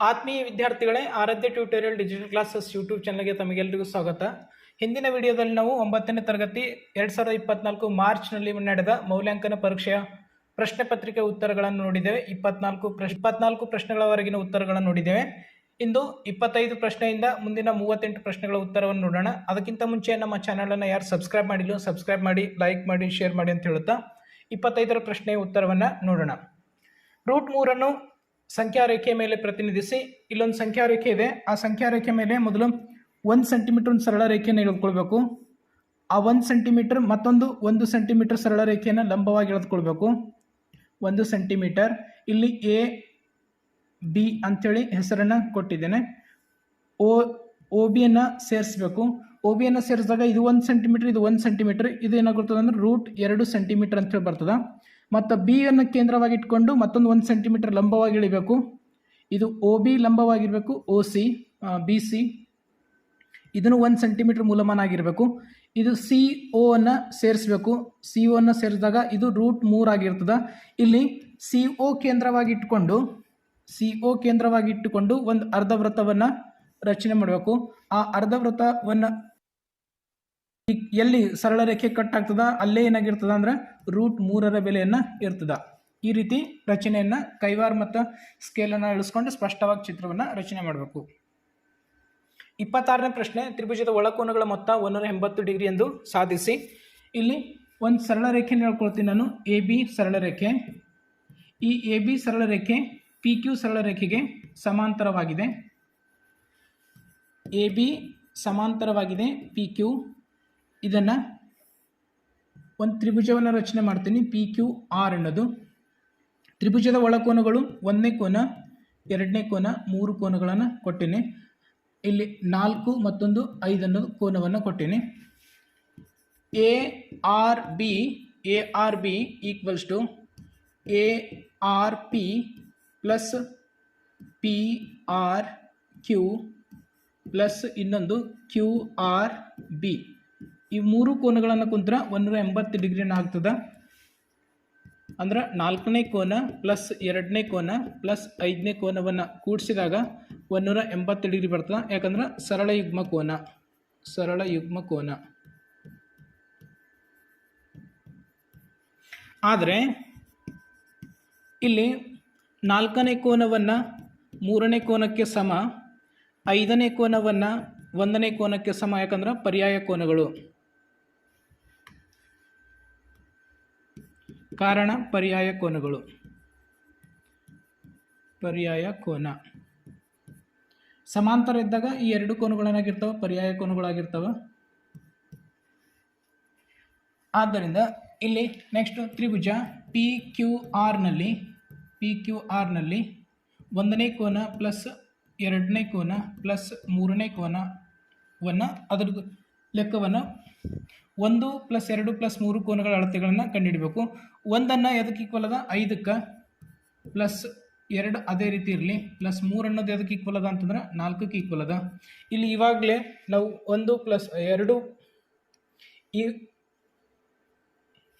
ಆತ್ಮೀಯ ವಿದ್ಯಾರ್ಥಿಗಳೇ, Aradhya tutorial digital classes YouTube ಚಾನಲ್ಗೆ ತಮಗೆಲ್ಲರಿಗೂ ಸ್ವಾಗತ. ಹಿಂದಿನ ವಿಡಿಯೋದಲ್ಲಿ ನಾವು ಒಂಬತ್ತನೇ ತರಗತಿ, ಎರಡು ಸಾವಿರದ ಇಪ್ಪತ್ನಾಲ್ಕು ಮಾರ್ಚ್ನಲ್ಲಿ ನಡೆದ ಮೌಲ್ಯಾಂಕನ ಪರೀಕ್ಷೆಯ ಪ್ರಶ್ನೆ ಪತ್ರಿಕೆ ಉತ್ತರಗಳನ್ನು ನೋಡಿದ್ದೇವೆ. ಇಪ್ಪತ್ನಾಲ್ಕು ಪ್ರಶ್, ಇಪ್ಪತ್ನಾಲ್ಕು ಪ್ರಶ್ನೆಗಳವರೆಗಿನ ಉತ್ತರಗಳನ್ನು ನೋಡಿದ್ದೇವೆ. ಇಂದು ಇಪ್ಪತ್ತೈದು ಪ್ರಶ್ನೆಯಿಂದ ಮುಂದಿನ ಮೂವತ್ತೆಂಟು ಪ್ರಶ್ನೆಗಳ ಉತ್ತರವನ್ನು ನೋಡೋಣ. ಅದಕ್ಕಿಂತ ಮುಂಚೆ ನಮ್ಮ ಚಾನಲನ್ನು ಯಾರು ಸಬ್ಸ್ಕ್ರೈಬ್ ಮಾಡಿಲ್ಲ ಸಬ್ಸ್ಕ್ರೈಬ್ ಮಾಡಿ, ಲೈಕ್ ಮಾಡಿ, ಶೇರ್ ಮಾಡಿ ಅಂತ ಹೇಳುತ್ತಾ ಇಪ್ಪತ್ತೈದರ ಪ್ರಶ್ನೆಯ ಉತ್ತರವನ್ನು ನೋಡೋಣ. ರೂಟ್ ಮೂರನ್ನು ಸಂಖ್ಯಾ ರೇಖೆಯ ಮೇಲೆ ಪ್ರತಿನಿಧಿಸಿ. ಇಲ್ಲೊಂದು ಸಂಖ್ಯಾ ರೇಖೆ ಇದೆ. ಆ ಸಂಖ್ಯಾ ರೇಖೆ ಮೇಲೆ ಮೊದಲು ಒಂದು ಸೆಂಟಿಮೀಟರ್ ಒಂದು ಸರಳ ರೇಖೆಯನ್ನು ಎಳೆದುಕೊಳ್ಬೇಕು. ಆ ಒಂದು ಸೆಂಟಿಮೀಟರ್ ಮತ್ತೊಂದು ಒಂದು ಸೆಂಟಿಮೀಟರ್ ಸರಳ ರೇಖೆಯನ್ನು ಲಂಬವಾಗಿ ಎಳೆದುಕೊಳ್ಬೇಕು. ಒಂದು ಸೆಂಟಿಮೀಟರ್. ಇಲ್ಲಿ ಎ ಬಿ ಅಂಥೇಳಿ ಹೆಸರನ್ನು ಕೊಟ್ಟಿದ್ದೇನೆ. ಓ ಒ ಬಿಯನ್ನು ಸೇರಿಸಬೇಕು. ಒ ಬಿಯನ್ನು ಸೇರಿಸಿದಾಗ ಇದು ಒಂದು ಸೆಂಟಿಮೀಟರ್, ಇದು ಒಂದು ಸೆಂಟಿಮೀಟರ್. ಇದು ಏನಾಗುತ್ತದೆ ಅಂದ್ರೆ ರೂಟ್ ಎರಡು ಸೆಂಟಿಮೀಟರ್ ಅಂತೇಳಿ ಬರ್ತದೆ. ಮತ್ತು ಬಿ ಅನ್ನು ಕೇಂದ್ರವಾಗಿ ಇಟ್ಕೊಂಡು ಮತ್ತೊಂದು ಒಂದು ಸೆಂಟಿಮೀಟರ್ ಲಂಬವಾಗಿ ಇಳಿಬೇಕು. ಇದು ಒ ಬಿ ಲಂಬವಾಗಿರಬೇಕು ಒ ಸಿ ಬಿ ಸಿ ಇದನ್ನು ಒಂದು ಸೆಂಟಿಮೀಟರ್ ಮೂಲಮಾನ ಆಗಿರಬೇಕು ಇದು ಸಿ ಒ ಅನ್ನು ಸೇರಿಸಬೇಕು. ಸಿ ಒ ಅನ್ನು ಸೇರಿಸಿದಾಗ ಇದು ರೂಟ್ ಮೂರು ಆಗಿರ್ತದೆ. ಇಲ್ಲಿ ಸಿ ಒ ಕೇಂದ್ರವಾಗಿ ಇಟ್ಕೊಂಡು ಸಿ ಒ ಕೇಂದ್ರವಾಗಿ ಇಟ್ಟುಕೊಂಡು ಒಂದು ಅರ್ಧವೃತ್ತವನ್ನು ರಚನೆ ಮಾಡಬೇಕು. ಆ ಅರ್ಧವೃತ್ತವನ್ನು ಈ- ಎಲ್ಲಿ ಸರಳ ರೇಖೆ ಕಟ್ ಆಗ್ತದ, ಅಲ್ಲೇ ಏನಾಗಿರ್ತದ ಅಂದ್ರೆ ರೂಟ್ ಮೂರರ ಬೆಲೆಯನ್ನು ಇರ್ತದ. ಈ ರೀತಿ ರಚನೆಯನ್ನು ಕೈವಾರ್ ಮತ್ತು ಸ್ಕೇಲನ್ನು ಇಳಿಸ್ಕೊಂಡು ಸ್ಪಷ್ಟವಾಗಿ ಚಿತ್ರವನ್ನು ರಚನೆ ಮಾಡಬೇಕು. ಇಪ್ಪತ್ತಾರನೇ ಪ್ರಶ್ನೆ, ತ್ರಿಭುಜದ ಒಳಕೋನಗಳ ಮೊತ್ತ ಒಂದೂರ ಎಂಬತ್ತು ಡಿಗ್ರಿ ಎಂದು ಸಾಧಿಸಿ. ಇಲ್ಲಿ ಒಂದು ಸರಳ ರೇಖೆ ಹೇಳ್ಕೊಳ್ತೀನಿ ನಾನು, ಎ ಬಿ ಸರಳ ರೇಖೆ. ಈ ಎ ಬಿ ಸರಳ ರೇಖೆ ಪಿ ಕ್ಯೂ ಸರಳ ರೇಖೆಗೆ ಸಮಾಂತರವಾಗಿದೆ. ಎ ಬಿ ಸಮಾಂತರವಾಗಿದೆ, ಪಿ ಕ್ಯೂ. ಇದನ್ನು ಒಂದು ತ್ರಿಭುಜವನ್ನು ರಚನೆ ಮಾಡ್ತೀನಿ. ಪಿ ಕ್ಯೂ ಆರ್ ಅನ್ನೋದು. ತ್ರಿಭುಜದ ಒಳಕೋನಗಳು ಒಂದನೇ ಕೋನ, ಎರಡನೇ ಕೋನ, ಮೂರು ಕೋನಗಳನ್ನು ಕೊಟ್ಟೀನಿ. ಇಲ್ಲಿ ನಾಲ್ಕು ಮತ್ತೊಂದು ಐದು ಅನ್ನೋದು ಕೋನವನ್ನು ಕೊಟ್ಟೀನಿ. A R B A R B equals to A R P plus P R Q plus ಇನ್ನೊಂದು ಕ್ಯೂ ಆರ್ ಬಿ ಈ ಮೂರು ಕೋನಗಳನ್ನು ಕುಂತ್ರ ಒಂದೂರ ಎಂಬತ್ತು ಡಿಗ್ರಿನ ಆಗ್ತದೆ. ಅಂದ್ರೆ ನಾಲ್ಕನೇ ಕೋನ ಪ್ಲಸ್ ಎರಡನೇ ಕೋನ ಪ್ಲಸ್ ಐದನೇ ಕೋನವನ್ನು ಕೂಡಿಸಿದಾಗ ಒಂದೂರ ಎಂಬತ್ತು ಡಿಗ್ರಿ ಬರ್ತದೆ. ಯಾಕಂದ್ರೆ ಸರಳ ಯುಗ್ಮ ಕೋನ. ಸರಳ ಯುಗ್ಮ ಕೋನ. ಆದರೆ ಇಲ್ಲಿ ನಾಲ್ಕನೇ ಕೋನವನ್ನು ಮೂರನೇ ಕೋನಕ್ಕೆ ಸಮ, ಐದನೇ ಕೋನವನ್ನು ಒಂದನೇ ಕೋನಕ್ಕೆ ಸಮ. ಯಾಕಂದ್ರೆ ಪರ್ಯಾಯ ಕೋನಗಳು. ಕಾರಣ, ಪರ್ಯಾಯ ಕೋನಗಳು. ಪರ್ಯಾಯ ಕೋನ. ಸಮಾಂತರ ಇದ್ದಾಗ ಈ ಎರಡು ಕೋನಗಳೇನಾಗಿರ್ತವೆ ಪರ್ಯಾಯ ಕೋನಗಳಾಗಿರ್ತವೆ. ಆದ್ದರಿಂದ ಇಲ್ಲಿ ನೆಕ್ಸ್ಟ್ ತ್ರಿಭುಜ ಪಿ ಕ್ಯೂ ಆರ್ನಲ್ಲಿ ಪಿ ಕ್ಯೂ ಆರ್ನಲ್ಲಿ ಒಂದನೇ ಕೋನ ಪ್ಲಸ್ ಎರಡನೇ ಕೋನ ಪ್ಲಸ್ ಮೂರನೇ ಕೋನವನ್ನು ಅದ್ರದ್ದು ಲೆಕ್ಕವನ್ನು ಒಂದು ಪ್ಲಸ್ ಎರಡು ಪ್ಲಸ್ ಮೂರು ಕೋನಗಳ ಅಳತೆಗಳನ್ನು ಕಂಡುಹಿಡಬೇಕು. ಒಂದನ್ನು ಎದಕ್ಕೆ ಈಕ್ವಲ್ ಅದ? ಐದಕ್ಕೆ ಪ್ಲಸ್ ಎರಡು ಅದೇ ರೀತಿ ಇರಲಿ. ಪ್ಲಸ್ ಮೂರು ಅನ್ನೋದು ಎದಕ್ಕೆ ಈಕ್ವಲ್ ಅದ ಅಂತಂದ್ರೆ ನಾಲ್ಕಕ್ಕೆ ಈಕ್ವಲ್ ಅದ. ಇಲ್ಲಿ ಇವಾಗಲೇ ನಾವು ಒಂದು ಪ್ಲಸ್ ಎರಡು ಈ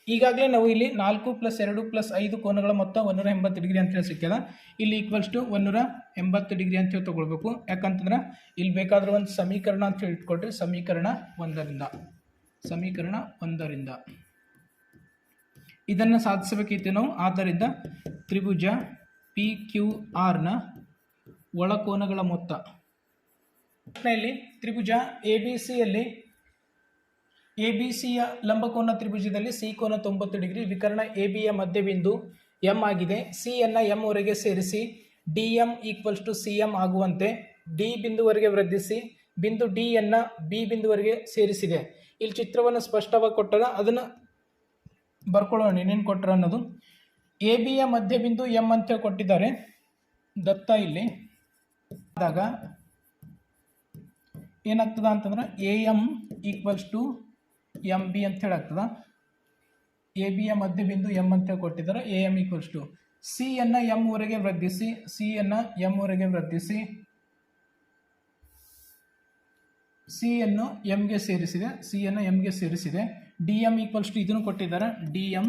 ಈಗಾಗಲೇ ನಾವು ಇಲ್ಲಿ ನಾಲ್ಕು ಪ್ಲಸ್ ಎರಡು ಪ್ಲಸ್ ಐದು ಕೋನಗಳ ಮೊತ್ತ ಒಂದೂರ ಎಂಬತ್ತು ಡಿಗ್ರಿ ಅಂತ ಹೇಳಿ ಸಿಕ್ಕಿದೆ. ಇಲ್ಲಿ ಈಕ್ವಲ್ಸ್ ಟು ಒಂದೂರ ಎಂಬತ್ತು ಡಿಗ್ರಿ ಅಂತ ಹೇಳಿ ತೊಗೊಳ್ಬೇಕು. ಯಾಕಂತಂದ್ರೆ ಇಲ್ಲಿ ಬೇಕಾದ್ರೆ ಒಂದು ಸಮೀಕರಣ ಅಂತ ಹೇಳಿ ಇಟ್ಕೊಟ್ರಿ ಸಮೀಕರಣ ಒಂದರಿಂದ. ಸಮೀಕರಣ ಒಂದರಿಂದ. ಇದನ್ನು ಸಾಧಿಸಬೇಕಿತ್ತು ನಾವು. ಆದ್ದರಿಂದ ತ್ರಿಭುಜ ಪಿ ಕ್ಯೂ ಆರ್ನ ಒಳಕೋನಗಳ ಮೊತ್ತ. ಇಲ್ಲಿ ತ್ರಿಭುಜ ಎ ಬಿ ಸಿಯಲ್ಲಿ ಎ ಬಿ ಸಿಯ ಲಂಬಕೋನ ತ್ರಿಭುಜದಲ್ಲಿ ಸಿ ಕೋನ ತೊಂಬತ್ತು ಡಿಗ್ರಿ, ವಿಕರ್ಣ ಎ ಬಿಯ ಮಧ್ಯಬಿಂದು ಎಂ ಆಗಿದೆ. ಸಿ ಅನ್ನು ಎಂ ವರೆಗೆ ಸೇರಿಸಿ D M equals to C M ಆಗುವಂತೆ ಡಿ ಬಿಂದುವರೆಗೆ ವೃದ್ಧಿಸಿ, ಬಿಂದು ಡಿ ಅನ್ನು ಬಿ ಬಿಂದುವರೆಗೆ ಸೇರಿಸಿದೆ. ಇಲ್ಲಿ ಚಿತ್ರವನ್ನು ಸ್ಪಷ್ಟವಾಗಿ ಕೊಟ್ಟರೆ ಅದನ್ನು ಬರ್ಕೊಳ್ಳೋಣ, ಏನೇನು ಕೊಟ್ಟರು ಅನ್ನೋದು. ಎ ಬಿಯ ಮಧ್ಯಬಿಂದು ಎಂ ಅಂತ ಕೊಟ್ಟಿದ್ದಾರೆ. ದತ್ತ ಇಲ್ಲಿ. ಆದಾಗ ಏನಾಗ್ತದ ಅಂತಂದ್ರೆ A M equals to M B ಅಂತ ಹೇಳಿ ಆಗ್ತದ ಎ ಬಿಯ ಮಧ್ಯಬಿಂದು ಎಂ ಅಂತ ಕೊಟ್ಟಿದ್ದಾರೆ. A M equals to C ಅನ್ನ ಎಂ ವರೆಗೆ ವೃದ್ಧಿಸಿ ಸಿ ಅನ್ನ ಎಂ ವರೆಗೆ ವೃದ್ಧಿಸಿ. ಸಿ ಅನ್ನು ಎಮ್ಗೆ ಸೇರಿಸಿದೆ ಸಿ ಅನ್ನು ಎಮ್ಗೆ ಸೇರಿಸಿದೆ. ಡಿ ಎಂ ಈಕ್ವಲ್ಸ್ ಟು ಇದನ್ನು ಕೊಟ್ಟಿದ್ದಾರೆ. D M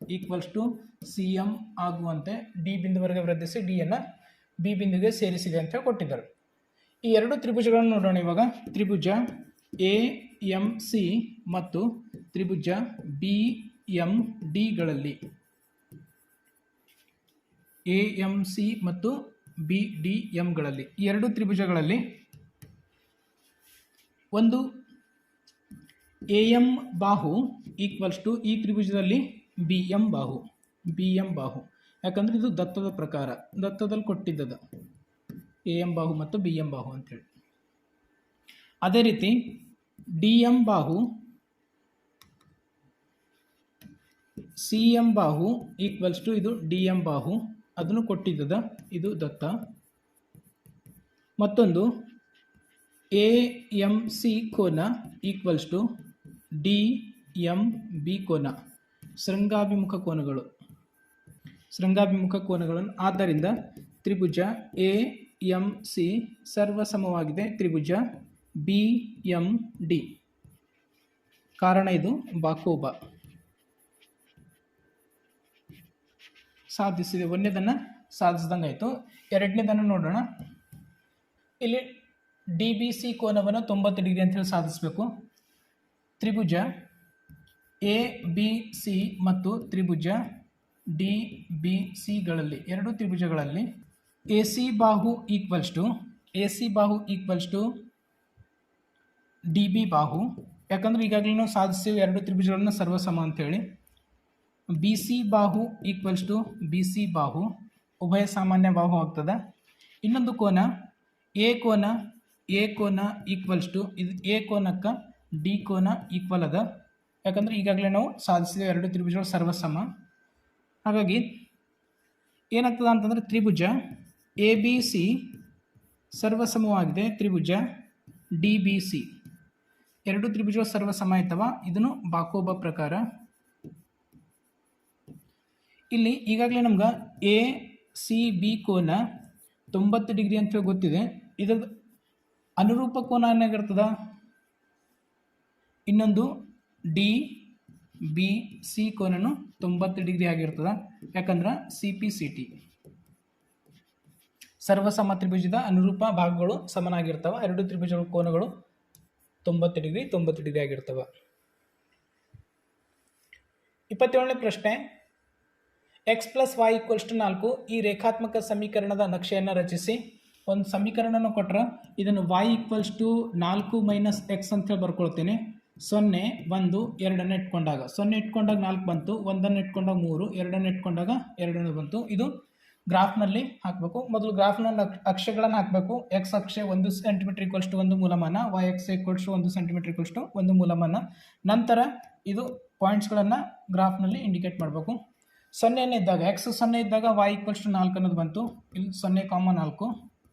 equals to C M ಆಗುವಂತೆ ಡಿ ಬಿಂದುವರೆಗೆ ವೃದ್ಧಿಸಿ ಡಿ ಅನ್ನು ಬಿ ಬಿಂದುಗೆ ಸೇರಿಸಿದೆ ಅಂತ ಕೊಟ್ಟಿದ್ದಾರೆ. ಈ ಎರಡು ತ್ರಿಭುಜಗಳನ್ನು ನೋಡೋಣ ಇವಾಗ. ತ್ರಿಭುಜ ಎ ಎಂ ಸಿ ಮತ್ತು ತ್ರಿಭುಜ ಬಿ ಎಂ ಡಿಗಳಲ್ಲಿ ಎ ಎಂ ಸಿ ಮತ್ತು ಬಿ ಡಿ ಎಂಗಳಲ್ಲಿ ಈ ಎರಡು ತ್ರಿಭುಜಗಳಲ್ಲಿ ಒಂದು ಎ ಎಂ ಬಾಹು ಈಕ್ವಲ್ಸ್ ಟು ಈ ತ್ರಿಭುಜದಲ್ಲಿ ಬಿ ಎಂ ಬಾಹು ಬಿ ಎಂ ಬಾಹು. ಯಾಕಂದರೆ ಇದು ದತ್ತದ ಪ್ರಕಾರ, ದತ್ತದಲ್ಲಿ ಕೊಟ್ಟಿದ್ದದ. ಎ ಎಂ ಬಾಹು ಮತ್ತು ಬಿ ಎಂ ಬಾಹು ಅಂತೇಳಿ. ಅದೇ ರೀತಿ ಡಿ ಎಂ ಬಾಹು ಸಿ ಎಂ ಬಾಹು ಈಕ್ವಲ್ಸ್ ಟು ಇದು ಡಿ ಎಂ ಬಾಹು, ಅದನ್ನು ಕೊಟ್ಟಿದ್ದದ, ಇದು ದತ್ತ. ಮತ್ತೊಂದು ಎ ಎಂ ಸಿ ಕೋನ equals to D M B ಕೋನ. ಶೃಂಗಾಭಿಮುಖ ಕೋನಗಳು. ಶೃಂಗಾಭಿಮುಖ ಕೋನಗಳನ್ನು ಆದ್ದರಿಂದ ತ್ರಿಭುಜ ಎ ಎಂ ಸಿ ಸರ್ವಸಮವಾಗಿದೆ. ತ್ರಿಭುಜ ಬಿ ಎಂ ಡಿ ಕಾರಣ ಇದು ಬಾಕೋಬ. ಸಾಧಿಸಿದೆ. ಒಂದನೇದನ್ನು ಸಾಧಿಸ್ದಂಗೆ ಆಯಿತು ಎರಡನೇದನ್ನು ನೋಡೋಣ. ಇಲ್ಲಿ ಡಿ ಬಿ ಸಿ ಕೋನವನ್ನು ತೊಂಬತ್ತು ಡಿಗ್ರಿ ಅಂತೇಳಿ ಸಾಧಿಸಬೇಕು. ತ್ರಿಭುಜ ಎ, ಬಿ, ಸಿ ಮತ್ತು ತ್ರಿಭುಜ ಡಿ, ಬಿ ಸಿಗಳಲ್ಲಿ ಎರಡು ತ್ರಿಭುಜಗಳಲ್ಲಿ ಎ ಸಿ ಬಾಹು ಈಕ್ವಲ್ಸ್ ಟು ಎ ಸಿ ಬಾಹು ಈಕ್ವಲ್ಸ್ ಟು ಡಿ ಬಿ ಬಾಹು. ಯಾಕಂದರೆ ಈಗಾಗಲೇ ನಾವು ಸಾಧಿಸಿ ಎರಡು ತ್ರಿಭುಜಗಳನ್ನು ಸರ್ವಸಮ ಅಂತೇಳಿ. ಬಿ ಸಿ ಬಾಹು ಈಕ್ವಲ್ಸ್ ಟು ಬಿ ಸಿ ಬಾಹು. ಉಭಯ ಸಾಮಾನ್ಯ ಬಾಹು ಆಗ್ತದೆ. ಇನ್ನೊಂದು ಕೋನ, ಎ ಕೋನ ಎ ಕೋನ ಈಕ್ವಲ್ಸ್ ಟು ಇದು ಎ ಕೋನಕ್ಕೆ ಡಿ ಕೋನ ಈಕ್ವಲ್ ಅದ. ಯಾಕಂದ್ರೆ ಈಗಾಗಲೇ ನಾವು ಸಾಧಿಸಿದ ಎರಡು ತ್ರಿಭುಜಗಳು ಸರ್ವಸಮ. ಹಾಗಾಗಿ ಏನಾಗ್ತದೆ ಅಂತಂದರೆ ತ್ರಿಭುಜ ಎ ಬಿ ಸಿ ಸರ್ವಸಮವಾಗಿದೆ. ತ್ರಿಭುಜ ಡಿ ಬಿ ಸಿ ಎರಡು ತ್ರಿಭುಜಗಳು ಸರ್ವಸಮ ಆಯ್ತವ. ಇದನ್ನು ಬಾಕೋಬ ಪ್ರಕಾರ. ಇಲ್ಲಿ ಈಗಾಗಲೇ ನಮ್ಗೆ ಎ ಸಿ ಬಿ ಕೋನ ತೊಂಬತ್ತು ಡಿಗ್ರಿ ಅಂತ ಗೊತ್ತಿದೆ. ಇದರ ಅನುರೂಪ ಕೋನ ಏನಾಗಿರ್ತದ? ಇನ್ನೊಂದು ಡಿ ಬಿ ಸಿ ಕೋನನು ತೊಂಬತ್ತು ಡಿಗ್ರಿ ಆಗಿರ್ತದ. ಯಾಕಂದ್ರೆ ಸಿ ಪಿ ಸಿ ಟಿ ಸರ್ವಸಮ ತ್ರಿಭುಜದ ಅನುರೂಪ ಭಾಗಗಳು ಸಮನಾಗಿರ್ತವೆ. ಎರಡು ತ್ರಿಭುಜಗಳ ಕೋನಗಳು ತೊಂಬತ್ತು ಡಿಗ್ರಿ ತೊಂಬತ್ತು ಡಿಗ್ರಿ ಆಗಿರ್ತವೆ. ಇಪ್ಪತ್ತೇಳನೇ ಪ್ರಶ್ನೆ. X plus Y equals to ನಾಲ್ಕು ಈ ರೇಖಾತ್ಮಕ ಸಮೀಕರಣದ ನಕ್ಷೆಯನ್ನು ರಚಿಸಿ. ಒಂದು ಸಮೀಕರಣನ ಕೊಟ್ಟರೆ ಇದನ್ನು ವೈ ಈಕ್ವಲ್ಸ್ ಟು ನಾಲ್ಕು ಮೈನಸ್ ಎಕ್ಸ್ ಅಂತೇಳಿ ಬರ್ಕೊಳ್ತೀನಿ. ಸೊನ್ನೆ, ಒಂದು, ಎರಡನ್ನು ಇಟ್ಕೊಂಡಾಗ. ಸೊನ್ನೆ ಇಟ್ಕೊಂಡಾಗ ನಾಲ್ಕು ಬಂತು. ಒಂದನ್ನು ಇಟ್ಕೊಂಡಾಗ ಮೂರು, ಎರಡನ್ನು ಇಟ್ಕೊಂಡಾಗ ಎರಡನ್ನು ಬಂತು. ಇದು ಗ್ರಾಫ್ನಲ್ಲಿ ಹಾಕಬೇಕು. ಮೊದಲು ಗ್ರಾಫ್ನಲ್ಲಿ ಅಕ್ಷಗಳನ್ನು ಹಾಕಬೇಕು. ಎಕ್ಸ್ ಅಕ್ಷೆ ಒಂದು ಸೆಂಟಿಮೀಟರ್ ಈಕ್ವಲ್ಸ್ ಟು ಒಂದು ಮೂಲಮಾನ. ವೈ ಎಕ್ಸ್ ಈಕ್ವಲ್ಸ್ ಟು ಒಂದು ಸೆಂಟಿಮೀಟರ್ ಈಕ್ವಲ್ಸ್ ಟು ಒಂದು ಮೂಲಮಾನ. ನಂತರ ಇದು ಪಾಯಿಂಟ್ಸ್ಗಳನ್ನು ಗ್ರಾಫ್ನಲ್ಲಿ ಇಂಡಿಕೇಟ್ ಮಾಡಬೇಕು. ಸೊನ್ನೆನೇ ಇದ್ದಾಗ ಎಕ್ಸ್ ಸೊನ್ನೆ ಇದ್ದಾಗ ವೈ ಈಕ್ವಲ್ಸ್ ಟು ನಾಲ್ಕು ಅನ್ನೋದು ಬಂತು. ಇಲ್ಲಿ ಸೊನ್ನೆ ಕಾಮ ನಾಲ್ಕು.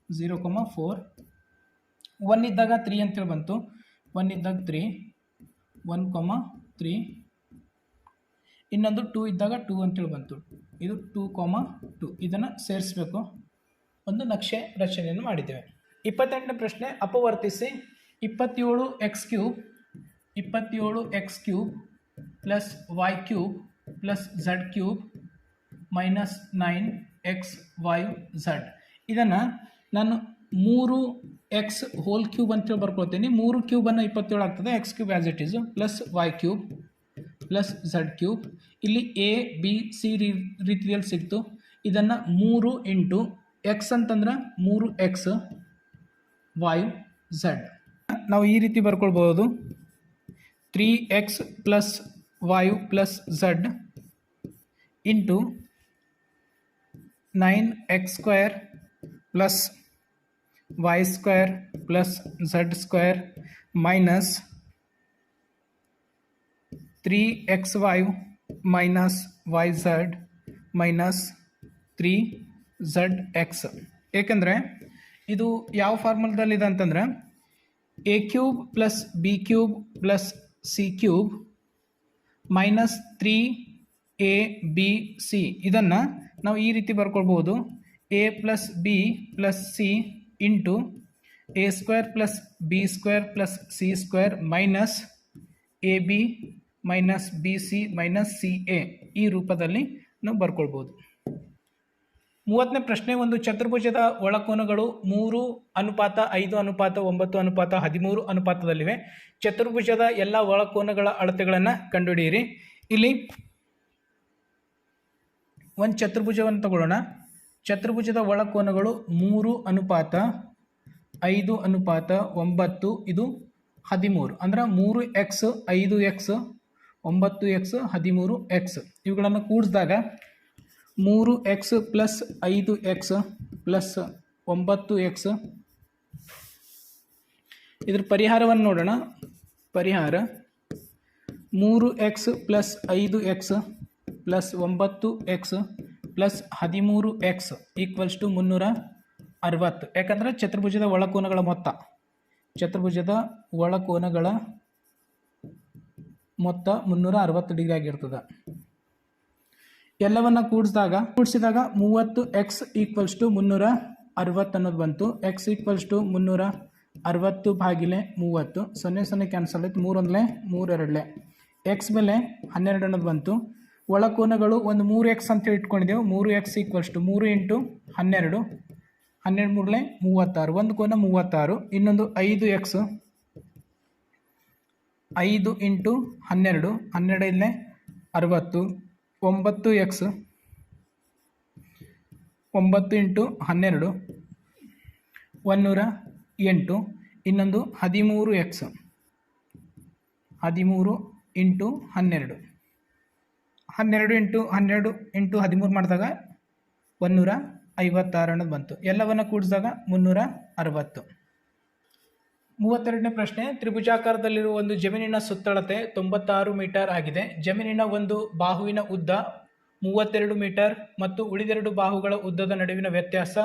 ಝೀರೋ ಕೊಮ್ಮ ಫೋರ್ ಒನ್ ಇದ್ದಾಗ ತ್ರೀ ಅಂತೇಳಿ ಬಂತು. ಒನ್ ಇದ್ದಾಗ ತ್ರೀ ಒನ್ ಕಾಮ ತ್ರೀ ಇನ್ನೊಂದು ಟೂ ಇದ್ದಾಗ ಟೂ ಅಂತೇಳಿ ಬಂತು. ಇದು ಟೂ ಕಾಮ ಟು ಇದನ್ನು ಸೇರಿಸಬೇಕು. ಒಂದು ನಕ್ಷೆ ರಚನೆಯನ್ನು ಮಾಡಿದ್ದೇವೆ. ಇಪ್ಪತ್ತೆಂಟನೇ ಪ್ರಶ್ನೆ, ಅಪವರ್ತಿಸಿ. ಇಪ್ಪತ್ತೇಳು ಎಕ್ಸ್ ಕ್ಯೂಬ್ ಇಪ್ಪತ್ತೇಳು X cube plus Y cube plus Z cube minus nine X Y Z ಇದನ್ನು ನಾನು ಮೂರು ಎಕ್ಸ್ ಹೋಲ್ ಕ್ಯೂಬ್ ಅಂತೇಳಿ ಬರ್ಕೊಳ್ತೀನಿ. ಮೂರು ಕ್ಯೂಬನ್ನು ಇಪ್ಪತ್ತೇಳು ಆಗ್ತದೆ. X cube as it is plus Y cube plus Z cube ಇಲ್ಲಿ ಎ ಬಿ ಸಿ ರೀ ರೀತಿಯಲ್ಲಿ ಸಿಕ್ತು. ಇದನ್ನು ಮೂರು ಇಂಟು ಎಕ್ಸ್ ಅಂತಂದ್ರೆ ಮೂರು ಎಕ್ಸ್ ವೈ ಝಡ್ ನಾವು ಈ ರೀತಿ ಬರ್ಕೊಳ್ಬೋದು three X plus Y plus Z into nine X square plus Y square plus Z square minus three X Y minus Y Z minus three Z X ಏಕೆಂದರೆ ಇದು ಯಾವ ಫಾರ್ಮುಲದಲ್ಲಿದೆ ಅಂತಂದರೆ A cube plus B cube plus C cube minus three A B C ಇದನ್ನು ನಾವು ಈ ರೀತಿ ಬರ್ಕೊಳ್ಬೋದು A plus B plus C into A square plus B square plus C square minus A B minus B C minus C A ಈ ರೂಪದಲ್ಲಿ ನಾವು ಬರ್ಕೊಳ್ಬೋದು. ಮೂವತ್ತನೇ ಪ್ರಶ್ನೆ, ಒಂದು ಚತುರ್ಭುಜದ ಒಳಕೋನಗಳು ಮೂರು ಅನುಪಾತ ಐದು ಅನುಪಾತ ಒಂಬತ್ತು ಅನುಪಾತ ಹದಿಮೂರು ಅನುಪಾತದಲ್ಲಿವೆ. ಚತುರ್ಭುಜದ ಎಲ್ಲ ಒಳಕೋನಗಳ ಅಳತೆಗಳನ್ನು ಕಂಡುಹಿಡಿಯಿರಿ. ಇಲ್ಲಿ ಒಂದು ಚತುರ್ಭುಜವನ್ನು ತಗೊಳ್ಳೋಣ. ಚತುರ್ಭುಜದ ಒಳಕೋನಗಳು ಮೂರು ಅನುಪಾತ, ಐದು ಅನುಪಾತ, ಒಂಬತ್ತು, ಇದು ಹದಿಮೂರು. ಅಂದ್ರೆ ಮೂರು ಎಕ್ಸ್ ಐದು ಎಕ್ಸ್ ಒಂಬತ್ತು ಎಕ್ಸ್ ಹದಿಮೂರು ಎಕ್ಸ್ ಇವುಗಳನ್ನು ಕೂಡಿಸಿದಾಗ ಮೂರು ಎಕ್ಸ್ ಪ್ಲಸ್ ಐದು ಎಕ್ಸ್ ಪ್ಲಸ್ ಒಂಬತ್ತು ಎಕ್ಸ್ ಇದ್ರ ಪರಿಹಾರವನ್ನು ನೋಡೋಣ. ಪರಿಹಾರ ಮೂರು ಎಕ್ಸ್ ಪ್ಲಸ್ ಐದು ಎಕ್ಸ್ ಪ್ಲಸ್ ಒಂಬತ್ತು ಎಕ್ಸ್ ಪ್ಲಸ್ ಹದಿಮೂರು ಎಕ್ಸ್ ಈಕ್ವಲ್ಸ್ ಟು ಮುನ್ನೂರ ಅರವತ್ತು. ಯಾಕಂದರೆ ಚತುರ್ಭುಜದ ಒಳಕೋನಗಳ ಮೊತ್ತ. ಚತುರ್ಭುಜದ ಒಳಕೋನಗಳ ಮೊತ್ತ ಮುನ್ನೂರ ಅರವತ್ತು ಡಿಗ್ರಿ ಆಗಿರ್ತದೆ. ಎಲ್ಲವನ್ನ ಕೂಡಿಸಿದಾಗ ಕೂಡಿಸಿದಾಗ ಮೂವತ್ತು ಎಕ್ಸ್ ಈಕ್ವಲ್ಸ್ ಟು ಮುನ್ನೂರ ಅರವತ್ತು ಅನ್ನೋದು ಬಂತು. ಎಕ್ಸ್ ಈಕ್ವಲ್ಸ್ ಟು ಮುನ್ನೂರ ಅರವತ್ತು ಬಾಗಿಲೆ ಮೂವತ್ತು. ಸೊನ್ನೆ ಸೊನ್ನೆ ಕ್ಯಾನ್ಸಲ್ ಆಯ್ತು. ಮೂರೊಂದಲೇ ಮೂರೆರಡಲೆ. ಎಕ್ಸ್ ಮೇಲೆ ಹನ್ನೆರಡು ಅನ್ನೋದು ಬಂತು. ಒಳಕೋನಗಳು ಒಂದು ಮೂರು ಎಕ್ಸ್ ಅಂತ ಇಟ್ಕೊಂಡಿದ್ದೆವು. ಮೂರು ಎಕ್ಸ್ ಈಕ್ವಲ್ಸ್ ಟು ಮೂರು ಇಂಟು ಹನ್ನೆರಡು. ಹನ್ನೆರಡು ಮೂರಲೆ ಮೂವತ್ತಾರು. ಒಂದು ಕೋನ ಮೂವತ್ತಾರು. ಇನ್ನೊಂದು ಐದು ಎಕ್ಸ್ ಐದು ಇಂಟು ಹನ್ನೆರಡು. ಹನ್ನೆರಡೈದನೇ ಅರವತ್ತು. ಒಂಬತ್ತು ಎಕ್ಸ್ ಒಂಬತ್ತು ಇಂಟು ಹನ್ನೆರಡು. ಒನ್ನೂರ ಎಂಟು. ಇನ್ನೊಂದು ಹದಿಮೂರು ಎಕ್ಸ್ ಹದಿಮೂರು ಇಂಟು ಹನ್ನೆರಡು. ಹನ್ನೆರಡು ಇಂಟು ಹನ್ನೆರಡು ಇಂಟು ಹದಿಮೂರು ಮಾಡಿದಾಗ ಒಂದೂರ ಐವತ್ತಾರು ಅನ್ನೋದು ಬಂತು. ಎಲ್ಲವನ್ನು ಕೂಡಿಸಿದಾಗ ಮುನ್ನೂರ ಅರವತ್ತು. ಮೂವತ್ತೆರಡನೇ ಪ್ರಶ್ನೆ, ತ್ರಿಭುಜಾಕಾರದಲ್ಲಿರುವ ಒಂದು ಜಮೀನಿನ ಸುತ್ತಳತೆ ತೊಂಬತ್ತಾರು ಮೀಟರ್ ಆಗಿದೆ. ಜಮೀನಿನ ಒಂದು ಬಾಹುವಿನ ಉದ್ದ ಮೂವತ್ತೆರಡು ಮೀಟರ್ ಮತ್ತು ಉಳಿದೆರಡು ಬಾಹುಗಳ ಉದ್ದದ ನಡುವಿನ ವ್ಯತ್ಯಾಸ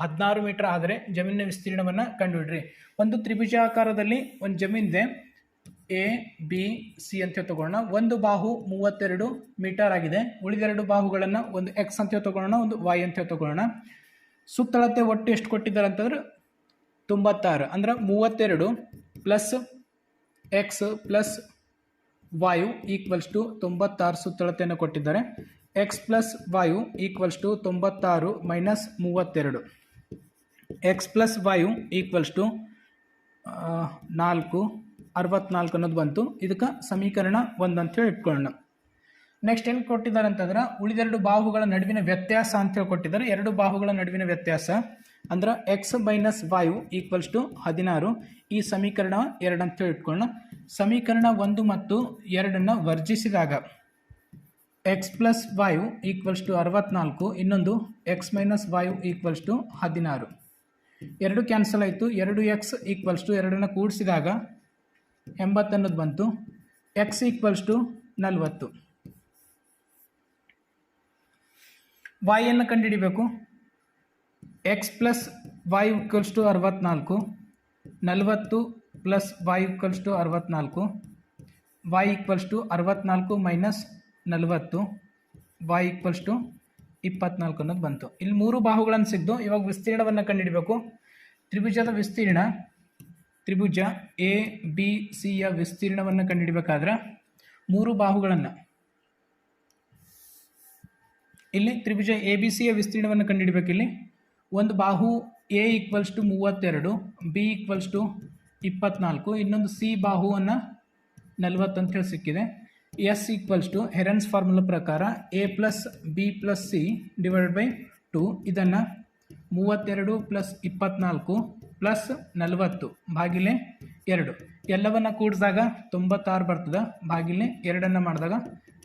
ಹದಿನಾರು ಮೀಟರ್ ಆದರೆ ಜಮೀನಿನ ವಿಸ್ತೀರ್ಣವನ್ನು ಕಂಡುಹಿಡ್ರಿ. ಒಂದು ತ್ರಿಭುಜಾಕಾರದಲ್ಲಿ ಒಂದು ಜಮೀನಿದೆ. ಎ ಬಿ ಸಿ ಅಂತ ತಗೊಳ್ಳೋಣ. ಒಂದು ಬಾಹು ಮೂವತ್ತೆರಡು ಮೀಟರ್ ಆಗಿದೆ. ಉಳಿದೆರಡು ಬಾಹುಗಳನ್ನು ಒಂದು ಎಕ್ಸ್ ಅಂತ ತಗೊಳ್ಳೋಣ, ಒಂದು ವೈ ಅಂತ ತಗೊಳ್ಳೋಣ. ಸುತ್ತಳತೆ ಒಟ್ಟು ಎಷ್ಟು ಕೊಟ್ಟಿದ್ದಾರೆ ಅಂತಂದ್ರೆ ತೊಂಬತ್ತಾರು. ಅಂದ್ರೆ ಮೂವತ್ತೆರಡು plus X plus Y equals to ತೊಂಬತ್ತಾರು ಸುತ್ತಳತೆಯನ್ನು ಕೊಟ್ಟಿದ್ದಾರೆ. X plus Y equals to ತೊಂಬತ್ತಾರು ಮೈನಸ್ ಮೂವತ್ತೆರಡು. X plus Y equals to ನಾಲ್ಕು ಅರವತ್ನಾಲ್ಕು ಅನ್ನೋದು ಬಂತು. ಇದಕ್ಕೆ ಸಮೀಕರಣ ಒಂದು ಅಂತೇಳಿ ಇಟ್ಕೊಳ್ಳೋಣ. ನೆಕ್ಸ್ಟ್ ಏನು ಕೊಟ್ಟಿದ್ದಾರೆ ಅಂತಂದ್ರೆ, ಉಳಿದೆರಡು ಬಾಹುಗಳ ನಡುವಿನ ವ್ಯತ್ಯಾಸ ಅಂತೇಳಿ ಕೊಟ್ಟಿದ್ದಾರೆ. ಎರಡು ಬಾಹುಗಳ ನಡುವಿನ ವ್ಯತ್ಯಾಸ ಅಂದ್ರೆ X minus Y equals to ಹದಿನಾರು. ಈ ಸಮೀಕರಣ ಎರಡು ಅಂತೇಳಿ ಇಟ್ಕೊಳ್ಳೋಣ. ಸಮೀಕರಣ ಒಂದು ಮತ್ತು ಎರಡನ್ನು ವರ್ಜಿಸಿದಾಗ X plus Y equals to ಅರವತ್ನಾಲ್ಕು, ಇನ್ನೊಂದು X minus Y equals to ಹದಿನಾರು. ಎರಡು ಕ್ಯಾನ್ಸಲ್ ಆಯಿತು. ಎರಡು ಎಕ್ಸ್ ಈಕ್ವಲ್ಸ್ ಟು ಎರಡನ್ನು ಕೂಡಿಸಿದಾಗ ಎಂಬತ್ತು ಅನ್ನೋದು ಬಂತು. ಎಕ್ಸ್ ಈಕ್ವಲ್ಸ್ ಟು ನಲವತ್ತು. ವಾಯನ್ನು ಕಂಡುಹಿಡಿಬೇಕು. X plus Y equals to ಅರವತ್ನಾಲ್ಕು. ನಲವತ್ತು ಪ್ಲಸ್ ವೈ ಈಕ್ವಲ್ಸ್ ಟು ಅರವತ್ನಾಲ್ಕು. ವೈ ಈಕ್ವಲ್ಸ್ ಟು ಅರವತ್ನಾಲ್ಕು ಮೈನಸ್ ನಲವತ್ತು. ವೈ ಈಕ್ವಲ್ಸ್ ಟು ಇಪ್ಪತ್ನಾಲ್ಕು ಅನ್ನೋದು ಬಂತು. ಇಲ್ಲಿ ಮೂರು ಬಾಹುಗಳನ್ನು ಸಿಗ್ದು ಇವಾಗ ವಿಸ್ತೀರ್ಣವನ್ನು ಕಂಡುಹಿಡಬೇಕು. ತ್ರಿಭುಜದ ವಿಸ್ತೀರ್ಣ ತ್ರಿಭುಜ ಎ, ಬಿ ಸಿಯ ವಿಸ್ತೀರ್ಣವನ್ನು ಕಂಡುಹಿಡಬೇಕಾದ್ರೆ ಮೂರು ಬಾಹುಗಳನ್ನು. ಇಲ್ಲಿ ತ್ರಿಭುಜ ಎ, ಬಿ ಸಿಯ ವಿಸ್ತೀರ್ಣವನ್ನು ಕಂಡುಹಿಡಬೇಕು ಇಲ್ಲಿ. ಒಂದು ಬಾಹು ಎ ಈಕ್ವಲ್ಸ್ ಟು ಮೂವತ್ತೆರಡು, ಬಿ ಈಕ್ವಲ್ಸ್ ಟು ಇಪ್ಪತ್ನಾಲ್ಕು, ಇನ್ನೊಂದು ಸಿ ಬಾಹುವನ್ನು ನಲವತ್ತು ಅಂತ ಹೇಳಿ ಸಿಕ್ಕಿದೆ. S equals to Heron's formula ಪ್ರಕಾರ A plus B plus C divide by two, ಇದನ್ನು ಮೂವತ್ತೆರಡು ಪ್ಲಸ್ ಇಪ್ಪತ್ನಾಲ್ಕು ಪ್ಲಸ್ ನಲವತ್ತು ಬಾಗಿಲೆ ಎರಡು. ಎಲ್ಲವನ್ನು ಕೂಡಿಸಿದಾಗ ತೊಂಬತ್ತಾರು ಬರ್ತದೆ. ಬಾಗಿಲೆ ಎರಡನ್ನು ಮಾಡಿದಾಗ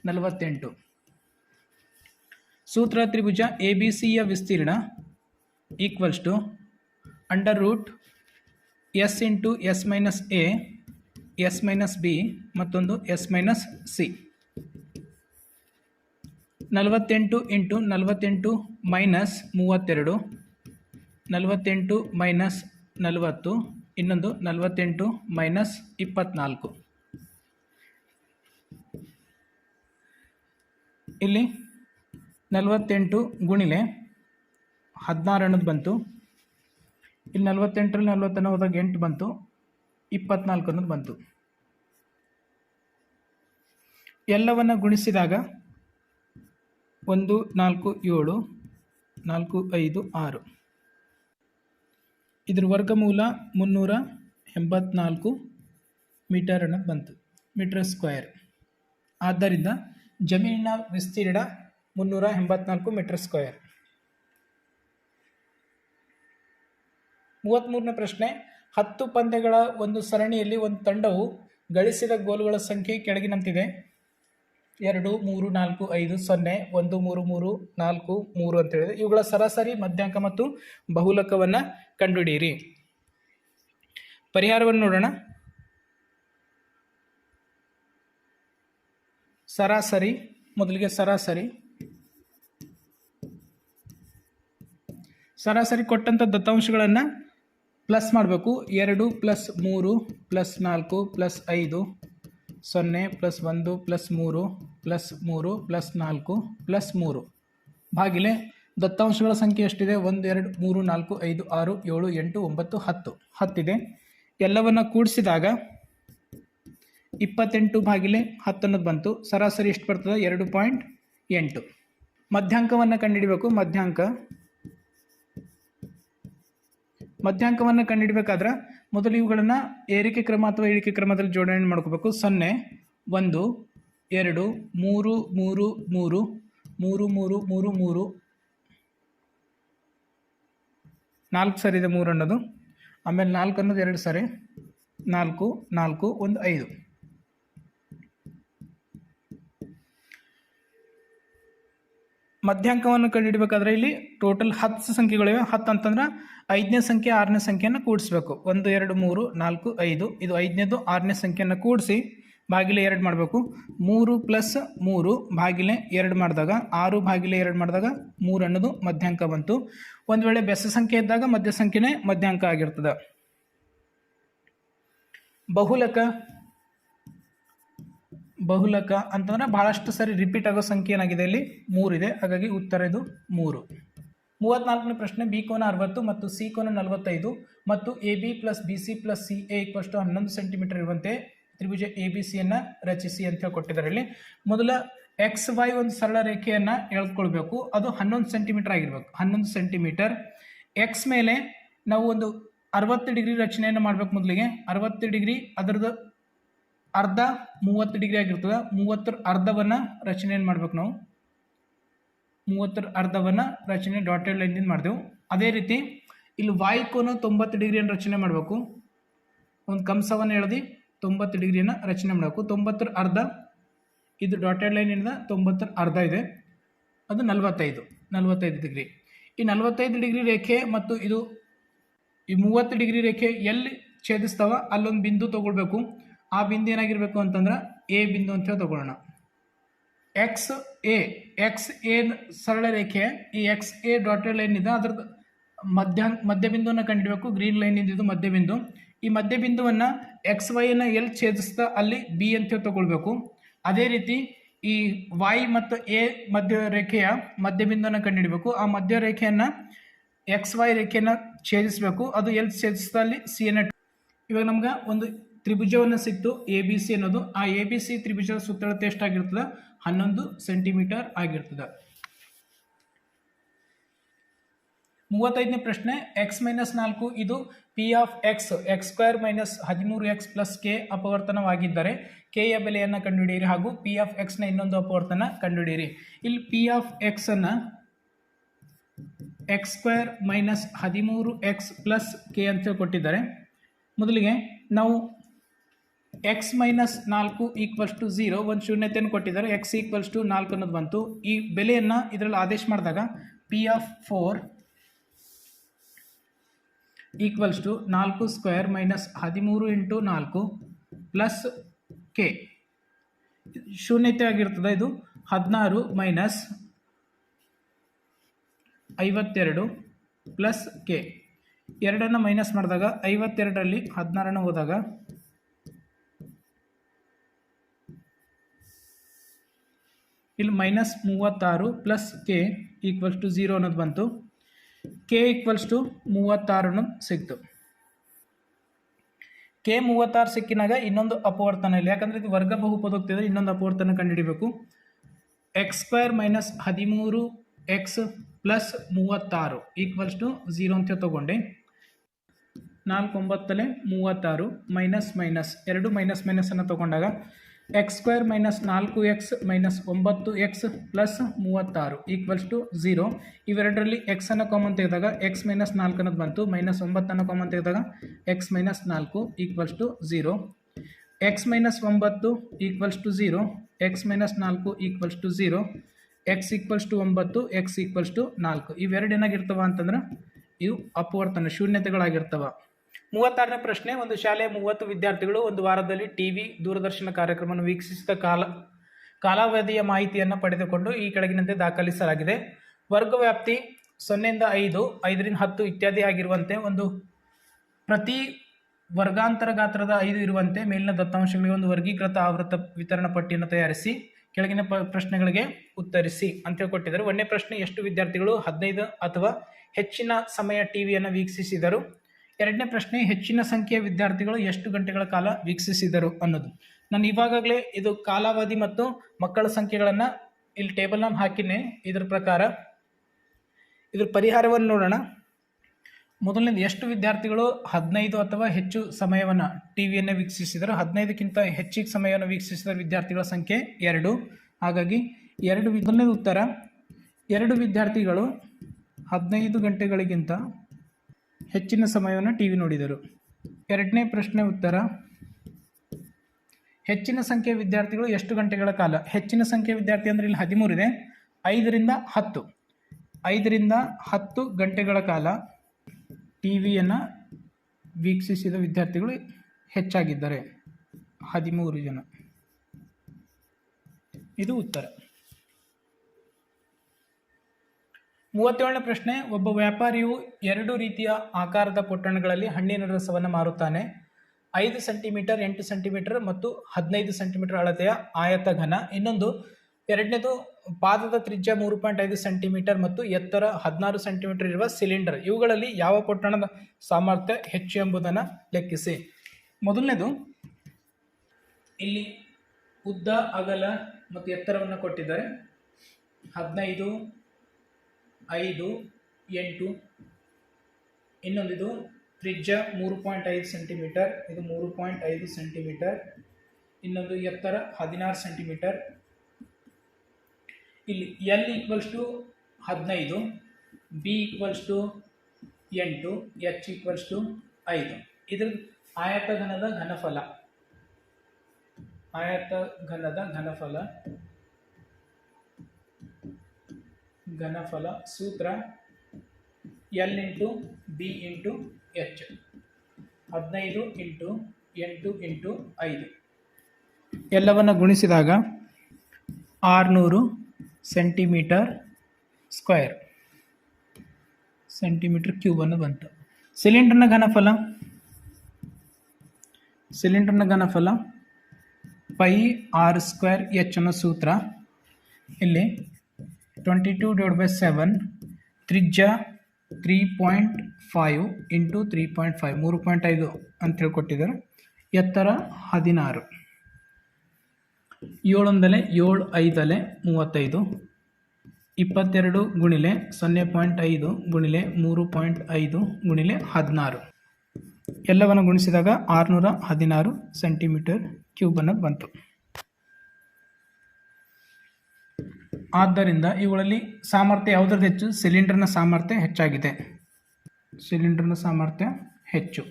ನಲವತ್ತೆಂಟು. ಸೂತ್ರ ತ್ರಿಭುಜ ಎ ಬಿ ಸಿಯ ವಿಸ್ತೀರ್ಣ equals to under root S into S minus A S minus B ಮತ್ತೊಂದು ಎಸ್ ಮೈನಸ್ ಸಿ ನಲವತ್ತೆಂಟು ಇಂಟು ನಲವತ್ತೆಂಟು ಮೈನಸ್ ಮೂವತ್ತೆರಡು. ನಲವತ್ತೆಂಟು ಮೈನಸ್ ನಲವತ್ತು, ಇನ್ನೊಂದು ನಲವತ್ತೆಂಟು, ಮೈನಸ್ ಇಪ್ಪತ್ನಾಲ್ಕು. ಇಲ್ಲಿ ನಲವತ್ತೆಂಟು ಗುಣಿಲೆ ಹದಿನಾರು ಅನ್ನೋದು ಬಂತು. ಇಲ್ಲಿ ನಲವತ್ತೆಂಟರಲ್ಲಿ ನಲವತ್ತನ್ನು ಹೋದಾಗ ಎಂಟು ಬಂತು. ಇಪ್ಪತ್ನಾಲ್ಕು ಅನ್ನೋದು ಬಂತು. ಎಲ್ಲವನ್ನು ಗುಣಿಸಿದಾಗ ಒಂದು, ನಾಲ್ಕು, ಏಳು, ನಾಲ್ಕು, ಐದು, ಆರು. ಇದ್ರ ವರ್ಗಮೂಲ ಮುನ್ನೂರ ಎಂಬತ್ನಾಲ್ಕು ಮೀಟರ್ ಅನ್ನೋದು ಬಂತು, ಮೀಟರ್ ಸ್ಕ್ವೇರ್. ಆದ್ದರಿಂದ ಜಮೀನಿನ ವಿಸ್ತೀರ್ಣ ಮುನ್ನೂರ ಎಂಬತ್ನಾಲ್ಕು ಮೀಟರ್ ಸ್ಕ್ವೇರ್. ಮೂವತ್ತ್ಮೂರನೇ ಪ್ರಶ್ನೆ, ಹತ್ತು ಪಂದ್ಯಗಳ ಒಂದು ಸರಣಿಯಲ್ಲಿ ಒಂದು ತಂಡವು ಗಳಿಸಿದ ಗೋಲುಗಳ ಸಂಖ್ಯೆ ಕೆಳಗಿನಂತಿದೆ. ಎರಡು, ಮೂರು, ನಾಲ್ಕು, ಐದು, ಸೊನ್ನೆ, ಒಂದು, ಮೂರು ಮೂರು, ನಾಲ್ಕು, ಮೂರು ಅಂತ ಹೇಳಿದೆ ಇವುಗಳ ಸರಾಸರಿ, ಮಧ್ಯಾಂಕ ಮತ್ತು ಬಹುಲಕವನ್ನು ಕಂಡುಹಿಡಿಯಿರಿ. ಪರಿಹಾರವನ್ನು ನೋಡೋಣ. ಸರಾಸರಿ, ಮೊದಲಿಗೆ ಸರಾಸರಿ. ಸರಾಸರಿ ಕೊಟ್ಟಂಥ ದತ್ತಾಂಶಗಳನ್ನು ಪ್ಲಸ್ ಮಾಡಬೇಕು. ಎರಡು ಪ್ಲಸ್ ಮೂರು ಪ್ಲಸ್ ನಾಲ್ಕು ಪ್ಲಸ್ ಐದು, ಸೊನ್ನೆ ಪ್ಲಸ್ ಒಂದು ಪ್ಲಸ್ ಮೂರು ಪ್ಲಸ್ ಮೂರು ಪ್ಲಸ್ ನಾಲ್ಕು ಪ್ಲಸ್ ಮೂರು. ಭಾಗಿಲೆ ದತ್ತಾಂಶಗಳ ಸಂಖ್ಯೆ ಎಷ್ಟಿದೆ? ಒಂದು, ಎರಡು, ಮೂರು, ನಾಲ್ಕು, ಐದು, ಆರು, ಏಳು, ಎಂಟು, ಒಂಬತ್ತು, ಹತ್ತು. ಹತ್ತಿದೆ. ಎಲ್ಲವನ್ನು ಕೂಡಿಸಿದಾಗ ಇಪ್ಪತ್ತೆಂಟು ಬಾಗಿಲೆ ಹತ್ತು ಅನ್ನೋದು ಬಂತು. ಸರಾಸರಿ ಎಷ್ಟು ಬರ್ತದೆ? ಎರಡು ಪಾಯಿಂಟ್ ಎಂಟು. ಮಧ್ಯಾಂಕವನ್ನು ಕಂಡುಹಿಡಬೇಕು. ಮಧ್ಯಾಂಕ. ಮಧ್ಯಾಂಕವನ್ನು ಕಂಡುಹಿಡಬೇಕಾದ್ರೆ ಮೊದಲು ಇವುಗಳನ್ನು ಏರಿಕೆ ಕ್ರಮ ಅಥವಾ ಇಳಿಕೆ ಕ್ರಮದಲ್ಲಿ ಜೋಡಣೆ ಮಾಡ್ಕೋಬೇಕು. ಸೊನ್ನೆ, ಒಂದು, ಎರಡು, ಮೂರು ಮೂರು ಮೂರು ಮೂರು ಮೂರು ಮೂರು ಮೂರು ನಾಲ್ಕು ಸರಿ ಇದೆ ಮೂರು ಅನ್ನೋದು. ಆಮೇಲೆ ನಾಲ್ಕು ಅನ್ನೋದು ಎರಡು ಸರಿ. ನಾಲ್ಕು ನಾಲ್ಕು, ಒಂದು ಐದು. ಮಧ್ಯಾಂಕವನ್ನು ಕಂಡುಹಿಡಬೇಕಾದ್ರೆ ಇಲ್ಲಿ ಟೋಟಲ್ ಹತ್ತು ಸಂಖ್ಯೆಗಳಿವೆ. ಹತ್ತು ಅಂತಂದ್ರೆ ಐದನೇ ಸಂಖ್ಯೆ, ಆರನೇ ಸಂಖ್ಯೆಯನ್ನು ಕೂಡಿಸ್ಬೇಕು. ಒಂದು, ಎರಡು, ಮೂರು, ನಾಲ್ಕು, ಐದು. ಇದು ಐದನೇದು, ಆರನೇ ಸಂಖ್ಯೆಯನ್ನು ಕೂಡಿಸಿ ಭಾಗಿಲೆ ಎರಡು ಮಾಡಬೇಕು. ಮೂರು ಪ್ಲಸ್ ಮೂರು ಬಾಗಿಲೆ ಎರಡು ಮಾಡಿದಾಗ, ಆರು ಬಾಗಿಲೆ ಎರಡು ಮಾಡಿದಾಗ ಮೂರು ಅನ್ನೋದು ಮಧ್ಯಾಂಕ ಬಂತು. ಒಂದು ವೇಳೆ ಬೆಸ ಸಂಖ್ಯೆ ಇದ್ದಾಗ ಮಧ್ಯ ಸಂಖ್ಯೆನೇ ಮಧ್ಯಾಂಕ ಆಗಿರ್ತದೆ. ಬಹುಲಕ ಬಹುಲಕ ಅಂತಂದ್ರೆ ಬಹಳಷ್ಟು ಸರಿ ರಿಪೀಟ್ ಆಗೋ ಸಂಖ್ಯೆ ಏನಾಗಿದೆ ಇಲ್ಲಿ? ಮೂರಿದೆ ಹಾಗಾಗಿ ಉತ್ತರ ಇದು ಮೂರು. ಮೂವತ್ನಾಲ್ಕನೇ ಪ್ರಶ್ನೆ ಬಿ ಕೋನ ಅರವತ್ತು ಮತ್ತು ಸಿ ಕೋನ ನಲವತ್ತೈದು ಮತ್ತು A B plus B C plus C A ಇಕ್ವಷ್ಟು ಹನ್ನೊಂದು ಸೆಂಟಿಮೀಟರ್ ಇರುವಂತೆ ತ್ರಿಭುಜ ಎ ಬಿ ಸಿಯನ್ನು ರಚಿಸಿ ಅಂತ ಹೇಳಿ ಕೊಟ್ಟಿದ್ದಾರೆ ಇಲ್ಲಿ. ಮೊದಲ ಎಕ್ಸ್, ವೈ ಒಂದು ಸರಳ ರೇಖೆಯನ್ನು ಎಳ್ಕೊಳ್ಬೇಕು. ಅದು ಹನ್ನೊಂದು ಸೆಂಟಿಮೀಟರ್ ಆಗಿರ್ಬೇಕು. ಹನ್ನೊಂದು ಸೆಂಟಿಮೀಟರ್ ಎಕ್ಸ್ ಮೇಲೆ ನಾವು ಒಂದು ಅರವತ್ತು ಡಿಗ್ರಿ ರಚನೆಯನ್ನು ಮಾಡಬೇಕು ಮೊದಲಿಗೆ. ಅರವತ್ತು ಡಿಗ್ರಿ ಅದರದ್ದು ಅರ್ಧ ಮೂವತ್ತು ಡಿಗ್ರಿ ಆಗಿರ್ತದೆ. ಮೂವತ್ತರ ಅರ್ಧವನ್ನು ರಚನೆಯನ್ನು ಮಾಡ್ಬೇಕು ನಾವು. ಮೂವತ್ತರ ಅರ್ಧವನ್ನು ರಚನೆ ಡಾಟೆಡ್ ಲೈನ್ದಿಂದ ಮಾಡಿದೆವು. ಅದೇ ರೀತಿ ಇಲ್ಲಿ ವಾಯ್ಕೋನು ಕೋನ ತೊಂಬತ್ತು ಡಿಗ್ರಿಯನ್ನು ರಚನೆ ಮಾಡಬೇಕು. ಒಂದು ಕಂಸವನ್ನು ಎಳೆದು ತೊಂಬತ್ತು ಡಿಗ್ರಿಯನ್ನು ರಚನೆ ಮಾಡಬೇಕು. ತೊಂಬತ್ತರ ಅರ್ಧ, ಇದು ಡಾಟೆಡ್ ಲೈನಿಂದ ತೊಂಬತ್ತರ ಅರ್ಧ ಇದೆ. ಅದು ನಲವತ್ತೈದು ನಲವತ್ತೈದು ಡಿಗ್ರಿ. ಈ ನಲವತ್ತೈದು ಡಿಗ್ರಿ ರೇಖೆ ಮತ್ತು ಇದು ಈ ಮೂವತ್ತು ಡಿಗ್ರಿ ರೇಖೆ ಎಲ್ಲಿ ಛೇದಿಸ್ತಾವ? ಅಲ್ಲೊಂದು ಬಿಂದು ತೊಗೊಳ್ಬೇಕು. ಆ ಬಿಂದು ಏನಾಗಿರಬೇಕು ಅಂತಂದ್ರೆ ಎ ಬಿಂದು ಅಂತ ಹೇಳಿ ತಗೊಳ್ಳೋಣ. ಎಕ್ಸ್ ಎ ಎಕ್ಸ್ ಎ ಸರಳ ರೇಖೆ, ಈ ಎಕ್ಸ್ ಎ ಡಾಟೆಡ್ ಲೈನ್ ಇದೆ ಅದ್ರದ್ದು ಮಧ್ಯ ಬಿಂದುವನ್ನು ಕಂಡಿಡಬೇಕು. ಗ್ರೀನ್ ಲೈನ್ ಇದು ಮಧ್ಯಬಿಂದು. ಈ ಮಧ್ಯಬಿಂದುವನ್ನು ಎಕ್ಸ್ ವೈಯನ್ನು ಎಲ್ಲಿ ಛೇದಿಸ್ತಾ ಅಲ್ಲಿ ಬಿ ಅಂತ ತಗೊಳ್ಬೇಕು. ಅದೇ ರೀತಿ ಈ ವೈ ಮತ್ತು ಎ ಮಧ್ಯ ರೇಖೆಯ ಮಧ್ಯಬಿಂದುವನ್ನು ಕಂಡುಹಿಡಬೇಕು. ಆ ಮಧ್ಯ ರೇಖೆಯನ್ನು ಎಕ್ಸ್ ವೈ ರೇಖೆಯನ್ನು ಛೇದಿಸಬೇಕು. ಅದು ಎಲ್ಲಿ ಛೇದಿಸ್ತಾ ಅಲ್ಲಿ ಸಿ ಅನ್ನ ಇವಾಗ ನಮ್ಗೆ ಒಂದು ತ್ರಿಭುಜವನ್ನು ಸಿಕ್ತು ಎ ಬಿ ಸಿ ಅನ್ನೋದು. ಆ ಎ ಬಿ ಸಿ ತ್ರಿಭುಜದ ಸುತ್ತಳತೆ ಎಷ್ಟಾಗಿರ್ತದೆ ಹನ್ನೊಂದು ಸೆಂಟಿಮೀಟರ್ ಆಗಿರ್ತದೆ. ಮೂವತ್ತೈದನೇ ಪ್ರಶ್ನೆ ಎಕ್ಸ್ ಮೈನಸ್ ನಾಲ್ಕು, ಇದು P of X X square minus ಹದಿಮೂರು ಎಕ್ಸ್ ಪ್ಲಸ್ ಕೆ ಅಪವರ್ತನವಾಗಿದ್ದರೆ ಕೆಯ ಬೆಲೆಯನ್ನು ಕಂಡುಹಿಡಿಯಿರಿ ಹಾಗೂ ಪಿ ಆಫ್ ಎಕ್ಸ್ನ ಇನ್ನೊಂದು ಅಪವರ್ತನ ಕಂಡುಹಿಡಿಯಿರಿ. ಇಲ್ಲಿ ಪಿ ಆಫ್ ಎಕ್ಸನ್ನು ಎಕ್ಸ್ ಸ್ಕ್ವೇರ್ ಮೈನಸ್ ಹದಿಮೂರು ಎಕ್ಸ್ ಪ್ಲಸ್ ಕೆ ಅಂತ ಕೊಟ್ಟಿದ್ದಾರೆ ಮೊದಲಿಗೆ ನಾವು ಎಕ್ಸ್ ಮೈನಸ್ ನಾಲ್ಕು ಈಕ್ವಲ್ಸ್ ಟು ಝೀರೋ ಒಂದು ಶೂನ್ಯತೆಯನ್ನು ಕೊಟ್ಟಿದ್ದಾರೆ. ಎಕ್ಸ್ ಈಕ್ವಲ್ಸ್ ಟು ನಾಲ್ಕು ಅನ್ನೋದು ಬಂತು. ಈ ಬೆಲೆಯನ್ನು ಇದರಲ್ಲಿ ಆದೇಶ ಮಾಡಿದಾಗ P of four equals to ನಾಲ್ಕು ಸ್ಕ್ವೇರ್ ಮೈನಸ್ ಹದಿಮೂರು ಇಂಟು ನಾಲ್ಕು ಪ್ಲಸ್ ಕೆ. ಶೂನ್ಯತೆ ಆಗಿರ್ತದೆ ಇದು? ಹದಿನಾರು ಮೈನಸ್ ಐವತ್ತೆರಡು ಪ್ಲಸ್ ಕೆ. ಎರಡನ್ನು ಮೈನಸ್ ಮಾಡಿದಾಗ ಐವತ್ತೆರಡರಲ್ಲಿ ಹದಿನಾರನ್ನು ಹೋದಾಗ? ಇಲ್ಲಿ ಮೈನಸ್ ಮೂವತ್ತಾರು plus K equals to zero ಅನ್ನೋದು ಬಂತು. ಕೆ ಈಕ್ವಲ್ಸ್ ಟು ಮೂವತ್ತಾರನ್ನು ಸಿಕ್ತು. ಕೆ ಮೂವತ್ತಾರು ಸಿಕ್ಕಿನಾಗ ಇನ್ನೊಂದು ಅಪವರ್ತನ ಇಲ್ಲ. ಯಾಕಂದರೆ ಇದು ವರ್ಗ ಬಹುಪದೋಗ್ತಿದ್ರೆ ಇನ್ನೊಂದು ಅಪವರ್ತನ ಕಂಡುಹಿಡಿಬೇಕು. ಎಕ್ಸ್ ಸ್ಕ್ವೇರ್ ಮೈನಸ್ ಹದಿಮೂರು ಎಕ್ಸ್ ಪ್ಲಸ್ ಮೂವತ್ತಾರು ಈಕ್ವಲ್ಸ್ ಟು ಝೀರೋ ಅಂತ ತಗೊಂಡೆ. ನಾಲ್ಕು ಒಂಬತ್ತಲೆ ಮೂವತ್ತಾರು ಮೈನಸ್ ಮೈನಸ್ ಎರಡು ಮೈನಸ್ ಮೈನಸನ್ನು ತಗೊಂಡಾಗ ಎಕ್ಸ್ ಸ್ಕ್ವೇರ್ ಮೈನಸ್ ನಾಲ್ಕು ಎಕ್ಸ್ ಮೈನಸ್ ಒಂಬತ್ತು ಎಕ್ಸ್ ಪ್ಲಸ್ ಮೂವತ್ತಾರು ಈಕ್ವಲ್ಸ್ ಟು ಝೀರೋ ಇವೆರಡರಲ್ಲಿ ಎಕ್ಸನ್ನು ಕಾಮನ್ ತೆಗೆದಾಗ ಎಕ್ಸ್ ಮೈನಸ್ ನಾಲ್ಕು ಅನ್ನೋದು ಬಂತು. ಮೈನಸ್ ಒಂಬತ್ತನ್ನು ಕಾಮನ್ ತೆಗೆದಾಗ ಎಕ್ಸ್ ಮೈನಸ್ ನಾಲ್ಕು equals to zero X minus ಒಂಬತ್ತು equals to zero X minus ನಾಲ್ಕು equals to zero X equals to ಒಂಬತ್ತು ಎಕ್ಸ್ ಈಕ್ವಲ್ಸ್ ಟು ನಾಲ್ಕು. ಇವೆರಡು ಏನಾಗಿರ್ತವೆ ಅಂತಂದ್ರೆ ಇವು ಅಪವರ್ತನ, ಶೂನ್ಯತೆಗಳಾಗಿರ್ತವ. ಮೂವತ್ತಾರನೇ ಪ್ರಶ್ನೆ, ಒಂದು ಶಾಲೆಯ ಮೂವತ್ತು ವಿದ್ಯಾರ್ಥಿಗಳು ಒಂದು ವಾರದಲ್ಲಿ ಟಿ ವಿ ದೂರದರ್ಶನ ಕಾರ್ಯಕ್ರಮವನ್ನು ವೀಕ್ಷಿಸಿದ ಕಾಲ, ಕಾಲಾವಧಿಯ ಮಾಹಿತಿಯನ್ನು ಪಡೆದುಕೊಂಡು ಈ ಕೆಳಗಿನಂತೆ ದಾಖಲಿಸಲಾಗಿದೆ. ವರ್ಗ ವ್ಯಾಪ್ತಿ ಸೊನ್ನೆಯಿಂದ ಐದು, ಐದರಿಂದ ಹತ್ತು ಇತ್ಯಾದಿ ಆಗಿರುವಂತೆ ಒಂದು ಪ್ರತಿ ವರ್ಗಾಂತರ ಗಾತ್ರದ ಐದು ಇರುವಂತೆ ಮೇಲಿನ ದತ್ತಾಂಶಗಳಿಗೆ ಒಂದು ವರ್ಗೀಕೃತ ಆವೃತ್ತ ವಿತರಣಾ ಪಟ್ಟಿಯನ್ನು ತಯಾರಿಸಿ, ಕೆಳಗಿನ ಪ, ಪ್ರಶ್ನೆಗಳಿಗೆ ಉತ್ತರಿಸಿ ಅಂತೇಳಿ ಕೊಟ್ಟಿದ್ದಾರೆ ಒಂದನೇ ಪ್ರಶ್ನೆ, ಎಷ್ಟು ವಿದ್ಯಾರ್ಥಿಗಳು ಹದಿನೈದು ಅಥವಾ ಹೆಚ್ಚಿನ ಸಮಯ ಟಿವಿಯನ್ನು ವೀಕ್ಷಿಸಿದರು? ಎರಡನೇ ಪ್ರಶ್ನೆ, ಹೆಚ್ಚಿನ ಸಂಖ್ಯೆಯ ವಿದ್ಯಾರ್ಥಿಗಳು ಎಷ್ಟು ಗಂಟೆಗಳ ಕಾಲ ವೀಕ್ಷಿಸಿದರು ಅನ್ನೋದು. ನಾನು ಇವಾಗಲೇ ಇದು ಕಾಲಾವಧಿ ಮತ್ತು ಮಕ್ಕಳ ಸಂಖ್ಯೆಗಳನ್ನು ಇಲ್ಲಿ ಟೇಬಲ್ನ ಹಾಕಿನೇ ಇದ್ರ ಪ್ರಕಾರ ಇದ್ರ ಪರಿಹಾರವನ್ನು ನೋಡೋಣ. ಮೊದಲನೇದು ಎಷ್ಟು ವಿದ್ಯಾರ್ಥಿಗಳು ಹದಿನೈದು ಅಥವಾ ಹೆಚ್ಚು ಸಮಯವನ್ನು ಟಿ ವಿಯನ್ನು ವೀಕ್ಷಿಸಿದರು? ಹದಿನೈದಕ್ಕಿಂತ ಹೆಚ್ಚಿಗೆ ಸಮಯವನ್ನು ವೀಕ್ಷಿಸಿದ ವಿದ್ಯಾರ್ಥಿಗಳ ಸಂಖ್ಯೆ ಎರಡು. ಹಾಗಾಗಿ ಎರಡು ಮೊದಲನೇದು ಉತ್ತರ, ಎರಡು ವಿದ್ಯಾರ್ಥಿಗಳು ಹದಿನೈದು ಗಂಟೆಗಳಿಗಿಂತ ಹೆಚ್ಚಿನ ಸಮಯವನ್ನು ಟಿ ವಿ ನೋಡಿದರು. ಎರಡನೇ ಪ್ರಶ್ನೆ ಉತ್ತರ. ಹೆಚ್ಚಿನ ಸಂಖ್ಯೆಯ ವಿದ್ಯಾರ್ಥಿಗಳು ಎಷ್ಟು ಗಂಟೆಗಳ ಕಾಲ? ಹೆಚ್ಚಿನ ಸಂಖ್ಯೆಯ ವಿದ್ಯಾರ್ಥಿ ಅಂದರೆ ಇಲ್ಲಿ ಹದಿಮೂರಿದೆ ಐದರಿಂದ ಹತ್ತು. ಐದರಿಂದ ಹತ್ತು ಗಂಟೆಗಳ ಕಾಲ ಟಿ ವಿಯನ್ನು ವೀಕ್ಷಿಸಿದ ವಿದ್ಯಾರ್ಥಿಗಳು ಹೆಚ್ಚಾಗಿದ್ದಾರೆ. ಹದಿಮೂರು ಜನ. ಇದು ಉತ್ತರ. ಮೂವತ್ತೇಳನೇ ಪ್ರಶ್ನೆ, ಒಬ್ಬ ವ್ಯಾಪಾರಿಯು ಎರಡು ರೀತಿಯ ಆಕಾರದ ಪೊಟ್ಟಣಗಳಲ್ಲಿ ಹಣ್ಣಿನ ರಸವನ್ನು ಮಾರುತ್ತಾನೆ. ಐದು ಸೆಂಟಿಮೀಟರ್, ಎಂಟು ಸೆಂಟಿಮೀಟರ್ ಮತ್ತು ಹದಿನೈದು ಸೆಂಟಿಮೀಟರ್ ಅಳತೆಯ ಆಯತ ಘನ. ಇನ್ನೊಂದು, ಎರಡನೇದು, ಪಾದದ ತ್ರಿಜ್ಯ ಮೂರು ಪಾಯಿಂಟ್ ಐದು ಸೆಂಟಿಮೀಟರ್ ಮತ್ತು ಎತ್ತರ ಹದಿನಾರು ಸೆಂಟಿಮೀಟರ್ ಇರುವ ಸಿಲಿಂಡರ್. ಇವುಗಳಲ್ಲಿ ಯಾವ ಪೊಟ್ಟಣದ ಸಾಮರ್ಥ್ಯ ಹೆಚ್ಚು ಎಂಬುದನ್ನು ಲೆಕ್ಕಿಸಿ. ಮೊದಲನೇದು, ಇಲ್ಲಿ ಉದ್ದ, ಅಗಲ ಮತ್ತು ಎತ್ತರವನ್ನು ಕೊಟ್ಟಿದ್ದಾರೆ. ಹದಿನೈದು ಐದು, ಎಂಟು, ಇನ್ನೊಂದಿದು ತ್ರಿಜ್ಯ ಮೂರು ಪಾಯಿಂಟ್ ಐದು ಸೆಂಟಿಮೀಟರ್, ಇದು ಮೂರು ಪಾಯಿಂಟ್ ಐದು ಸೆಂಟಿಮೀಟರ್, ಇನ್ನೊಂದು ಎತ್ತರ ಹದಿನಾರು ಸೆಂಟಿಮೀಟರ್. ಇಲ್ಲಿ ಎಲ್ ಈಕ್ವಲ್ಸ್ ಟು ಹದಿನೈದು ಬಿ ಈಕ್ವಲ್ಸ್ ಟು ಎಂಟು ಎಚ್ ಈಕ್ವಲ್ಸ್ ಟು ಐದು. ಇದ್ರ ಆಯತ ಘನದ ಘನಫಲ. ಆಯತ ಘನದ ಘನಫಲ. ಘನಫಲ ಸೂತ್ರ L into B into H. ಹದಿನೈದು ಇಂಟು ಎಂಟು ಇಂಟು ಐದು. ಎಲ್ಲವನ್ನು ಗುಣಿಸಿದಾಗ ಆರುನೂರು ಸೆಂಟಿಮೀಟರ್ ಸ್ಕ್ವೇರ್. ಸೆಂಟಿಮೀಟರ್ ಕ್ಯೂಬನ್ನು ಬಂತು. ಸಿಲಿಂಡರ್ನ ಘನಫಲ? ಸಿಲಿಂಡರ್ನ ಘನಫಲ ಪೈ ಆರ್ ಸ್ಕ್ವೇರ್ ಎಚ್ ಅನ್ನೋ ಸೂತ್ರ. ಇಲ್ಲಿ twenty two divide by seven ತ್ರಿಜ್ಯ three point five into three point five ಮೂರು ಪಾಯಿಂಟ್ ಐದು ಅಂತ ಹೇಳ್ಕೊಟ್ಟಿದ್ದಾರೆ. ಎತ್ತರ ಹದಿನಾರು. ಏಳೊಂದಲೆ ಏಳು ಐದಲೆ ಮೂವತ್ತೈದು. ಇಪ್ಪತ್ತೆರಡು ಗುಣಿಲೆ ಸೊನ್ನೆ ಪಾಯಿಂಟ್ ಐದು ಗುಣಿಲೆ ಮೂರು ಪಾಯಿಂಟ್ ಐದು ಗುಣಿಲೆ ಹದಿನಾರು. ಎಲ್ಲವನ್ನು ಗುಣಿಸಿದಾಗ ಆರುನೂರ ಹದಿನಾರು ಸೆಂಟಿಮೀಟರ್ ಕ್ಯೂಬನ್ನು ಬಂತು. ಆದ್ದರಿಂದ ಇವುಗಳಲ್ಲಿ ಸಾಮರ್ಥ್ಯ ಯಾವುದ್ರದ್ದು ಹೆಚ್ಚು? ಸಿಲಿಂಡರ್ನ ಸಾಮರ್ಥ್ಯ ಹೆಚ್ಚಾಗಿದೆ. ಸಿಲಿಂಡರ್ನ ಸಾಮರ್ಥ್ಯ ಹೆಚ್ಚು.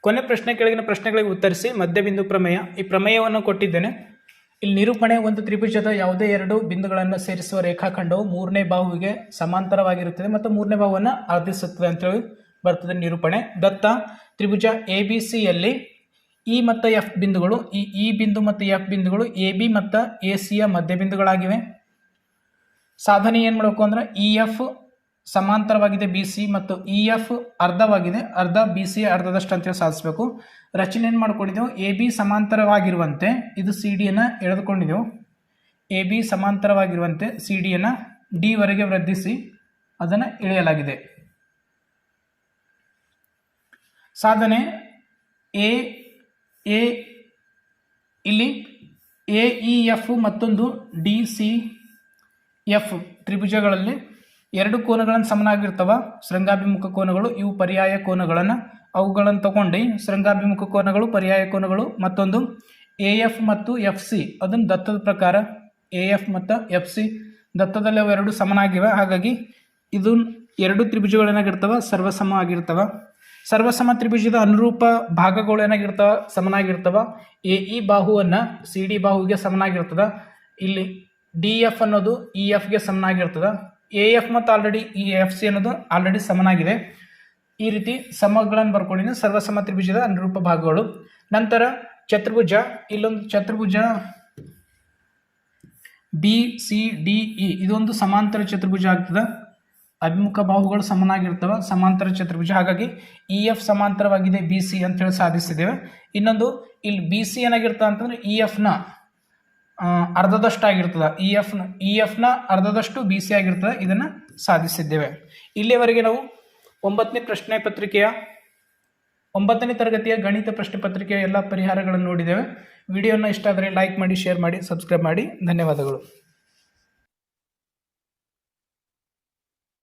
ಕೊನೆ ಪ್ರಶ್ನೆ ಕೆಳಗಿನ ಪ್ರಶ್ನೆಗಳಿಗೆ ಉತ್ತರಿಸಿ, ಮಧ್ಯಬಿಂದು ಪ್ರಮೇಯ. ಈ ಪ್ರಮೇಯವನ್ನು ಕೊಟ್ಟಿದ್ದೇನೆ. ಇಲ್ಲಿ ನಿರೂಪಣೆ ಒಂದು ತ್ರಿಭುಜದ ಯಾವುದೇ ಎರಡು ಬಿಂದುಗಳನ್ನು ಸೇರಿಸುವ ರೇಖಾಖಂಡವು ಮೂರನೇ ಬಾಹುವಿಗೆ ಸಮಾಂತರವಾಗಿರುತ್ತದೆ ಮತ್ತು ಮೂರನೇ ಬಾಹುವನ್ನು ಅರ್ಧಿಸುತ್ತದೆ ಅಂತೇಳಿ ಬರ್ತದೆ ನಿರೂಪಣೆ. ದತ್ತ ತ್ರಿಭುಜ ಎ ಬಿ ಸಿಯಲ್ಲಿ ಇ ಮತ್ತು ಎಫ್ ಬಿಂದುಗಳು, ಈ ಇ ಬಿಂದು ಮತ್ತು ಎಫ್ ಬಿಂದುಗಳು, ಎ ಬಿ ಮತ್ತು ಎ ಸಿಯ ಮಧ್ಯಬಿಂದುಗಳಾಗಿವೆ ಸಾಧನೆ ಏನು ಮಾಡಬೇಕು ಅಂದ್ರೆ, ಇ ಎಫ್ ಸಮಾಂತರವಾಗಿದೆ ಬಿ ಸಿ ಮತ್ತು ಇ ಎಫ್ ಅರ್ಧವಾಗಿದೆ, ಅರ್ಧ ಬಿ ಸಿ ಅರ್ಧದಷ್ಟು ಅಂತೇಳಿ ಸಾಧಿಸಬೇಕು. ರಚನೆ ಏನು ಮಾಡ್ಕೊಂಡಿದ್ದೆವು, ಎ ಬಿ ಸಮಾಂತರವಾಗಿರುವಂತೆ, ಇದು ಸಿ ಡಿಯನ್ನು ಎಳೆದುಕೊಂಡಿದ್ದೆವು. ಎ ಬಿ ಸಮಾಂತರವಾಗಿರುವಂತೆ, ಸಿ ಡಿಯನ್ನು ಡಿವರೆಗೆ ವೃದ್ಧಿಸಿ ಅದನ್ನು ಎಳೆಯಲಾಗಿದೆ. ಸಾಧನೆ ಎ ಎ, ಇಲ್ಲಿ ಎ, ಇ, ಎಫ್ ಮತ್ತೊಂದು ಡಿ, ಸಿ, ಎಫ್ ತ್ರಿಭುಜಗಳಲ್ಲಿ ಎರಡು ಕೋನಗಳನ್ನು ಸಮನಾಗಿರ್ತವೆ. ಶೃಂಗಾಭಿಮುಖ ಕೋನಗಳು, ಇವು ಪರ್ಯಾಯ ಕೋನಗಳನ್ನು. ಅವುಗಳನ್ನು ತಗೊಂಡು ಶೃಂಗಾಭಿಮುಖ ಕೋನಗಳು, ಪರ್ಯಾಯ ಕೋನಗಳು ಮತ್ತೊಂದು ಎ, ಎಫ್ ಮತ್ತು ಎಫ್, ಸಿ. ಅದನ್ನು ದತ್ತದ ಪ್ರಕಾರ ಎ, ಎಫ್ ಮತ್ತು ಎಫ್, ಸಿ. ದತ್ತದಲ್ಲಿ ಅವೆರಡು ಸಮನಾಗಿವೆ. ಹಾಗಾಗಿ ಇದು ಎರಡು ತ್ರಿಭುಜಗಳೇನಾಗಿರ್ತವೆ ಸರ್ವಸಮ ಆಗಿರ್ತವ. ಸರ್ವಸಮ ತ್ರಿಭುಜದ ಅನುರೂಪ ಭಾಗಗಳು ಏನಾಗಿರ್ತವ? ಸಮನಾಗಿರ್ತವ. ಎ ಇ ಬಾಹುವನ್ನು ಸಿ, ಡಿ ಬಾಹುವಿಗೆ ಸಮನಾಗಿರ್ತದ. ಇಲ್ಲಿ ಡಿ, ಎಫ್ ಅನ್ನೋದು ಇ ಎಫ್ಗೆ ಸಮನಾಗಿರ್ತದ. ಎ, ಎಫ್ ಮತ್ತು ಆಲ್ರೆಡಿ ಇ, ಎಫ್, ಸಿ ಅನ್ನೋದು ಆಲ್ರೆಡಿ ಸಮನಾಗಿದೆ. ಈ ರೀತಿ ಸಮಗಳನ್ನು ಬರ್ಕೊಂಡಿದ್ದೀನಿ ಸರ್ವಸಮ ತ್ರಿಭುಜದ ಅನುರೂಪ ಭಾಗಗಳು. ನಂತರ ಚತುರ್ಭುಜ, ಇಲ್ಲೊಂದು ಚತುರ್ಭುಜ. ಬಿ, ಸಿ, ಡಿ, ಇ, ಇದೊಂದು ಸಮಾಂತರ ಚತುರ್ಭುಜ ಆಗ್ತದೆ. ಅಭಿಮುಖ ಬಾಹುಗಳು ಸಮನಾಗಿರ್ತವೆ, ಸಮಾಂತರ ಚತುರ್ಭುಜ. ಹಾಗಾಗಿ ಇ ಎಫ್ ಸಮಾಂತರವಾಗಿದೆ ಬಿ ಸಿ ಅಂತೇಳಿ ಸಾಧಿಸಿದ್ದೇವೆ. ಇನ್ನೊಂದು, ಇಲ್ಲಿ ಬಿ ಸಿ ಏನಾಗಿರ್ತದೆ ಅಂತಂದ್ರೆ ಇ ಎಫ್ನ ಅರ್ಧದಷ್ಟು ಆಗಿರ್ತದೆ ಇ ಎಫ್ನ ಇ ಎಫ್ನ ಅರ್ಧದಷ್ಟು ಬಿ ಸಿ ಆಗಿರ್ತದೆ, ಇದನ್ನು ಸಾಧಿಸಿದ್ದೇವೆ. ಇಲ್ಲಿಯವರೆಗೆ ನಾವು ಒಂಬತ್ತನೇ ಪ್ರಶ್ನೆ ಪತ್ರಿಕೆಯ, ಒಂಬತ್ತನೇ ತರಗತಿಯ ಗಣಿತ ಪ್ರಶ್ನೆ ಪತ್ರಿಕೆಯ ಎಲ್ಲ ಪರಿಹಾರಗಳನ್ನು ನೋಡಿದ್ದೇವೆ. ವಿಡಿಯೋನ ಇಷ್ಟ ಆದರೆ ಲೈಕ್ ಮಾಡಿ ಶೇರ್ ಮಾಡಿ ಸಬ್ಸ್ಕ್ರೈಬ್ ಮಾಡಿ. ಧನ್ಯವಾದಗಳು.